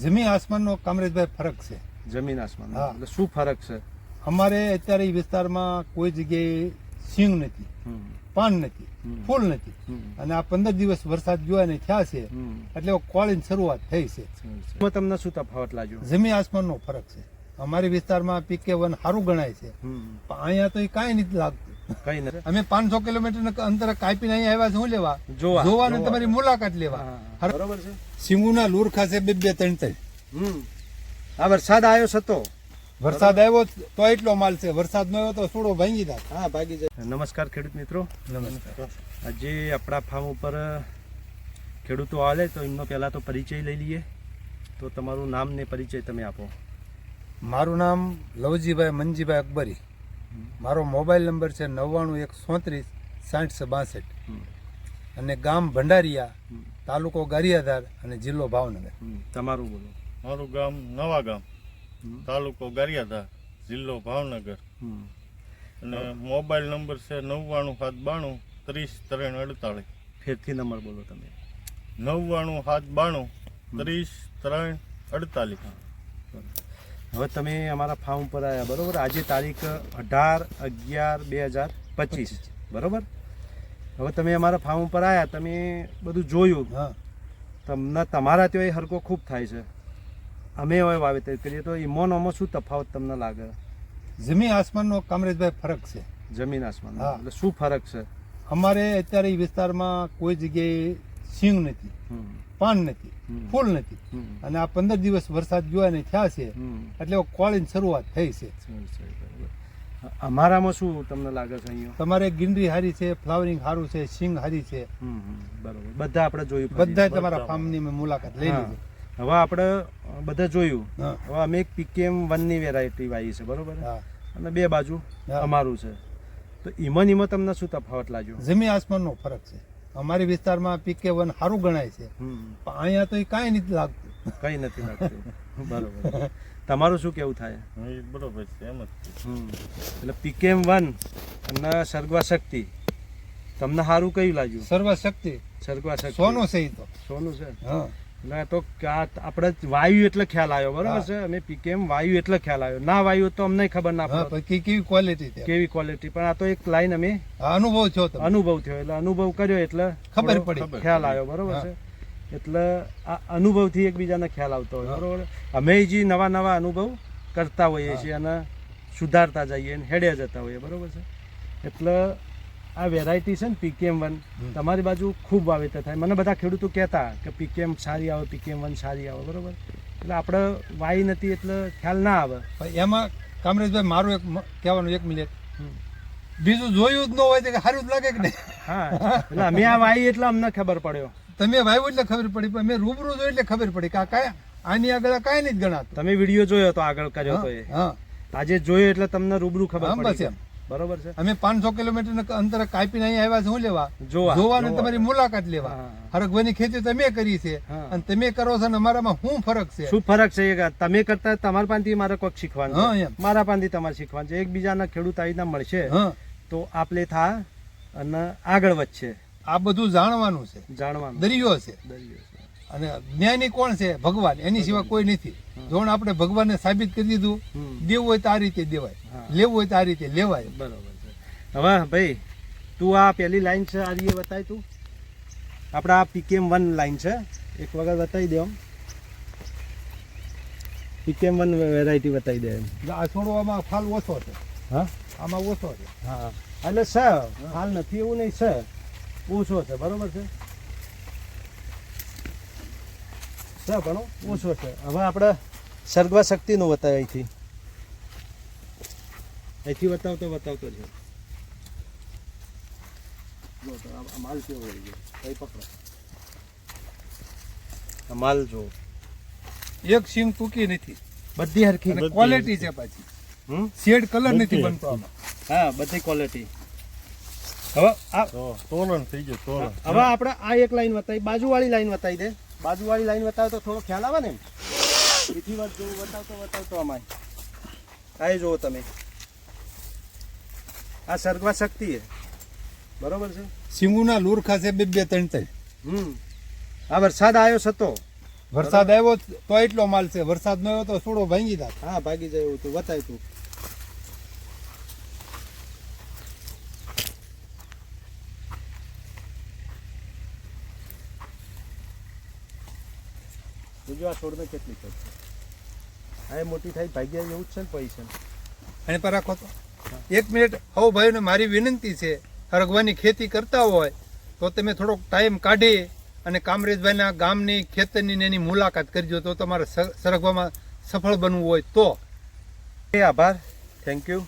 જમીન આસમાનનો કામરેજભાઈ ફરક છે જમીન આસમાન હા. એટલે શું ફરક છે અમારે અત્યારે એ વિસ્તારમાં કોઈ જગ્યાએ સિંગ નથી હમ. પાન નથી હમ. ફૂલ નથી હમ. અને આ પંદર દિવસ વરસાદ જોયા ને થયા છે હમ. એટલે કોળીની શરૂઆત થઈ છે એમાં તમને શું તફાવત લાગ્યો જમીન આસમાનનો ફરક છે અમારી વિસ્તારમાં પીકે વન સારું ગણાય છે હમ. પણ અહીંયા તો એ કાંઈ નથી લાગતું કઈ નથી અમે પાંચસો કિલોમીટર અંતર કાપીને અહીંયા આવ્યા છે. શું લેવા? જોવા. જોવાને તમારી મુલાકાત લેવા. બરોબર છે. સિંગુના લુરખા છે બે બે ત્રણ ત્રણ. આ વરસાદ આવ્યો છતો વરસાદ આવ્યો તો એટલો માલ છે. વરસાદ ન આવ્યો તો થોડો ભાંગી જાય હા ભાગી જાય. નમસ્કાર ખેડૂત મિત્રો. નમસ્કાર. આજે આપણા ફાર્મ ઉપર ખેડૂતો આવે તો એમનો પહેલા તો પરિચય લઈ લઈએ. તો તમારું નામ ને પરિચય તમે આપો. મારું નામ લવજીભાઈ મનજીભાઈ અકબરી. મારો મોબાઈલ નંબર છે નવ્વાણું એક સોત્રીસ સાઠ બાસઠ અને ગામ ભંડારિયા તાલુકો ગારિયાધાર અને જિલ્લો ભાવનગર. તમારું બોલો. મારું ગામ નવા ગામ તાલુકો ગારિયાધાર જિલ્લો ભાવનગર. અને મોબાઈલ નંબર છે નવ્વાણું સાત બાણું ત્રીસ ત્રણ અડતાળીસ ફેરથી નંબર બોલો તમે. નવ્વાણું સાત બાણું ત્રીસ ત્રણ અડતાલીસ. હવે તમે અમારા ફાર્મ ઉપર આવ્યા બરોબર? આજે તારીખ અઢાર અગિયાર બે હજાર પચીસ. બરોબર? હવે તમે અમારા ફાર્મ ઉપર આવ્યા તમે બધું જોયું. હા. તમને તમારા ત્યાં હરકો ખૂબ થાય છે. અમે હવે વાવેતર કરીએ તો ઈમોનોમાં શું તફાવત તમને લાગે? જમીન આસમાનનો કામરેજભાઈ ફરક છે. જમીન આસમાન હા. એટલે શું ફરક છે? અમારે અત્યારે એ વિસ્તારમાં કોઈ જગ્યાએ સિંગ નથી. પાન નથી ફૂલ નથી. અને આ પંદર દિવસ વરસાદ જોયા ને થયા છે એટલે કોળીની શરૂઆત થઈ છે. અમારામાં શું તમને લાગે છે અહીંયા? તમારે ગ્રીનરી હારી છે ફ્લાવરિંગ સારું છે સિંગ હારી છે. બરોબર. બધા આપણે જોયું. બધા તમારા ફાર્મની મેં મુલાકાત લઈ. લીધી. હવે આપણે બધા જોયું. હવે અમે એક પીકેમ વનની વેરાયટી વાવી છે બરોબર? અને બે બાજુ અમારું છે. તો ઈમન ઈમાં તમને શું તફાવત લાગ્યો? જમીન આસમાનનો ફરક છે. અમારી વિસ્તારમાં પીકે વન સારું ગણાય છે. હમ, પણ અહીંયા તો એ કાંઈ નથી લાગતું. કઈ નથી લાગતું. બરોબર. તમારું શું કેવું થાય? બરોબર છે એમ જ. એટલે પીકેમ વન અને સર્ગવા શક્તિ તમને સારું કયું લાગ્યું? સર્વશક્તિ. સર્ગવા શક્તિ સોનું છે એ તો. સોનું છે? હા. એટલે તો આપણે વાયુ એટલે ખ્યાલ આવ્યો બરોબર છે? અમે પીકેમ વાયુ એટલે ખ્યાલ આવ્યો. ના વાયુ તો અમને ખબર ના પડે કેવી ક્વોલિટી કેવી ક્વોલિટી પણ આ તો એક લાઈન અમે અનુભવ થયો અનુભવ થયો. એટલે અનુભવ કર્યો એટલે ખબર પડી. ખ્યાલ આવ્યો બરોબર છે? એટલે આ અનુભવથી એકબીજાને ખ્યાલ આવતો હોય. બરોબર? અમે જે નવા નવા અનુભવ કરતા હોઈએ છીએ અને સુધારતા જઈએ અને હેડ્યા જતા હોઈએ બરોબર છે? એટલે આ વેરાયટી છે ને પીકેમ વન તમારી બાજુ ખૂબ વાવેતર થાય. મને બધા ખેડૂતો કહેતા કે પીકેમ સારી આવે પીકેમ વન સારી આવે બરોબર? એટલે આપણે વાઈ નથી એટલે ખ્યાલ ના આવે. પણ એમાં કામરેજભાઈ મારું એક કહેવાનું એક મિનિટ. બીજું જોયું જ ન હોય તો કે સારું જ લાગે કે નહીં? હા એટલે અમે આ વાઈ એટલે અમને ખબર પડ્યો. તમે વાયુ એટલે ખબર પડી પણ મેં રૂબરૂ જોયું એટલે ખબર પડી કે આ કાંઈ આની આગળ કાંઈ નથી ગણાતું. તમે વીડિયો જોયો તો આગળ કર્યો તો એ. હા. આજે જોયો એટલે તમને રૂબરૂ ખબર પડી એમ. બરોબર છે? અમે પાંચસો કિલોમીટર અંતર કાપીને અહીંયા આવ્યા છે શું લેવા? જોવા. ને તમારી મુલાકાત લેવા. હા. હરગભાઈની ખેતી તમે કરી છે અને તમે કરો છો ને અમારામાં શું ફરક છે? શું ફરક છે તમે કરતા તમારા પાસેથી મારે કોઈક શીખવાનું. મારા પાસેથી તમારે શીખવાનું છે. એકબીજાના ખેડૂત આવી મળશે તો આપલે થા અને આગળ વધશે. આ બધું જાણવાનું છે. જાણવાનું. દરિયો છે. દરિયો છે. અને જ્ઞાની કોણ છે? ભગવાન. એની સિવાય કોઈ નથી. જોણ આપણે ભગવાનને સાબિત કરી દીધું. દેવું હોય તો આ રીતે દેવાય. લેવું હોય તો આ રીતે લેવાય. બરાબર છે. હવે ભાઈ તું આ પહેલી લાઈન છે આ રીતે બતાય તું. આપણે આ પીકેમ વન લાઈન છે. એક વખત બતાવી દે આમ. પીકેમ વન વેરાયટી બતાવી દે એમ. આ છોડવામાં ફાલ ઓછો છે. હા? આમાં ઓછો છે. હા. એટલે સર હાલ નથી એવું નહીં સર ઓછો છે બરાબર છે? છે ઘણો ઓછો છે. હવે આપણે સર્ગવા શક્તિનું બતાવે અહીંથી. અહીંથી બતાવતો બતાવતો છે માલ કેવો હોય? છે પકડો. માલ જો એક સિંગ તૂકી નથી. બધી હરખી. ક્વોલિટી છે પાછી. હમ? શેડ કલર નથી બનતો આમાં. હા બધી ક્વોલિટી હવે આ તોરણ થઈ ગયું તોરણ. હવે આપણે આ એક લાઈન બતાવી બાજુવાળી લાઈન બતાવી દે. બાજુવાળી લાઈન બતાવે તો થોડો ખ્યાલ આવે ને બીજી વાર જેવું બતાવતો બતાવતો અમારે આ જુઓ તમે. આ સર્ગવા શક્તિ છે. બરોબર છે? સિંગુના લુરખા છે બે બે ત્રણ ત્રણ. હમ. આ વરસાદ આવ્યો સતો વરસાદ આવ્યો તો એટલો માલ છે. વરસાદ ન આવ્યો તો થોડો ભાંગી જાત. હા ભાગી જાય એવું તું. બતાય જોજો આ છોડને કેટલી કટ છે આ એ મોટી થાય ભાગ્યા એવું જ છે ને પૈસા. અને પર રાખો તો. એક મિનિટ. હવ ભાઈઓને મારી વિનંતી છે હરગવાની ખેતી કરતા હોય તો તમે થોડોક ટાઈમ કાઢી અને કામરેજભાઈના ગામની ખેતરની એની મુલાકાત કરજો તો તમારે સરગવામાં સફળ બનવું હોય તો. એ આભાર. Thank you